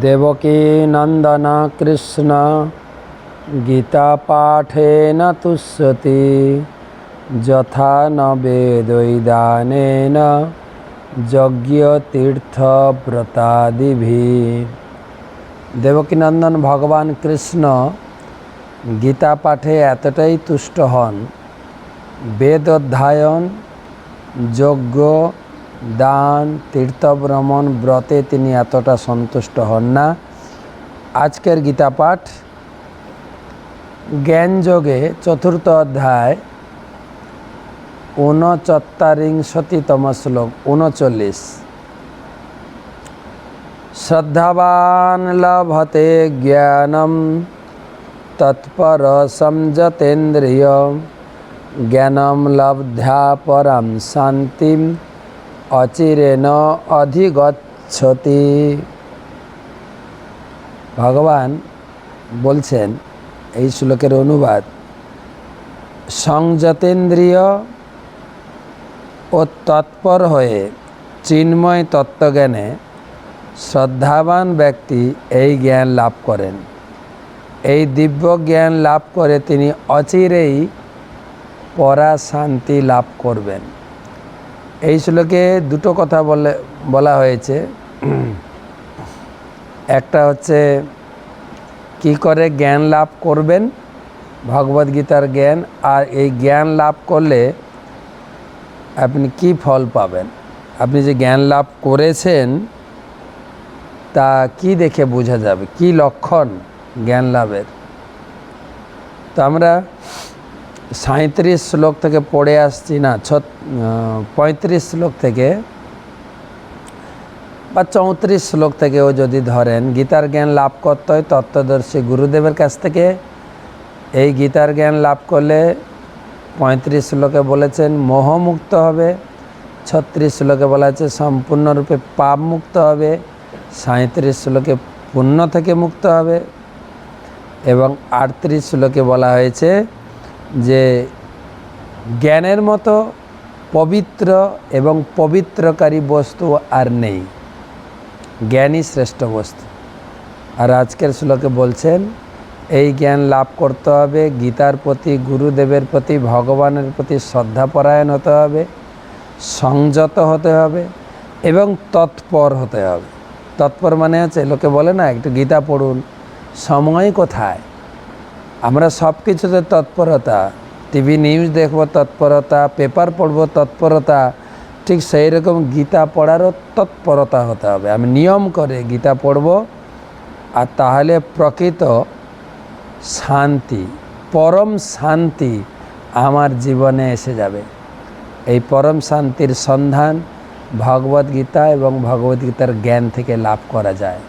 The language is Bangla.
দেবকী নন্দন কৃষ্ণ গীতা পাঠেন তুষ্যতি যথা ন বেদৈদানেন যজ্ঞ ব্রতাদিভি দেবকীনন্দন ভগবান কৃষ্ণ গীতা পাঠে এতটাই তুষ্ট হন। বেদ অধ্যায়ন যজ্ঞ দান, তীর্থভ্রমণ, ব্রতে তিনি এতটা সন্তুষ্ট হন না। আজকের গীতা পাঠ জ্ঞানযোগে চতুর্থ অধ্যায় ঊনচত্বরিংশতিতম শ্লোক উনচল্লিশ শ্রদ্ধাবান লভতে জ্ঞানম তৎপর সংযতেন্দ্রিয় জ্ঞানম লব্ধ্যা পরম শান্তিম। অচিরেণ অধিগচ্ছতি। ভগবান বলছেন এই শ্লোকের অনুবাদ, সংযতেন্দ্রিয় ও তৎপর হয়ে চিন্ময় তত্ত্বজ্ঞানে শ্রদ্ধাবান ব্যক্তি এই জ্ঞান লাভ করেন। এই দিব্য জ্ঞান লাভ করে তিনি অচিরেই পরা শান্তি লাভ করবেন। এই শ্লোকে দুটো কথা বলে, বলা হয়েছে। একটা হচ্ছে, কি করে জ্ঞান লাভ করবেন? ভগবদ্গীতার জ্ঞান। আর এই জ্ঞান লাভ করলে আপনি কি ফল পাবেন? আপনি যে জ্ঞান লাভ করেছেন, তা কি দেখে বোঝা যাবে? কি লক্ষণ জ্ঞান লাভের? তো আমরা সাঁত্রিশ শ্লোক থেকে পড়ে আসছি না ছ পঁয়ত্রিশ শ্লোক থেকে বা চৌত্রিশ শ্লোক থেকেও যদি ধরেন, গীতার জ্ঞান লাভ করতে হয় তত্ত্বদর্শী গুরুদেবের কাছ থেকে। এই গীতার জ্ঞান লাভ করলে পঁয়ত্রিশ শ্লোকে বলেছেন, মোহমুক্ত হবে। ছত্রিশ শ্লোকে বলা আছে, সম্পূর্ণরূপে পাপ মুক্ত হবে। সাঁত্রিশ শ্লোকে পুণ্য থেকে মুক্ত হবে। এবং আটত্রিশ শ্লোকে বলা হয়েছে যে জ্ঞানের মতো পবিত্র এবং পবিত্রকারী বস্তু আর নেই। জ্ঞানই শ্রেষ্ঠ বস্তু। আর আজকের শ্লোকে বলছেন, এই জ্ঞান লাভ করতে হবে, গীতার প্রতি, গুরুদেবের প্রতি, ভগবানের প্রতি শ্রদ্ধাপরায়ণ হতে হবে, সংযত হতে হবে এবং তৎপর হতে হবে। তৎপর মানে হচ্ছে, লোকে বলে না, একটু গীতা পড়ুন, সময় কোথায়? আমরা সব কিছুতে তৎপরতা টিভি নিউজ দেখব তৎপরতা পেপার পড়ব তৎপরতা, ঠিক সেই রকম গীতা পড়ারও তৎপরতা হতে হবে। আমি নিয়ম করে গীতা পড়ব, আর তাহলে প্রকৃত শান্তি, পরম শান্তি আমার জীবনে এসে যাবে। এই পরম শান্তির সন্ধান ভগবদ্গীতা এবং ভগবদ্গীতার জ্ঞান থেকে লাভ করা যায়।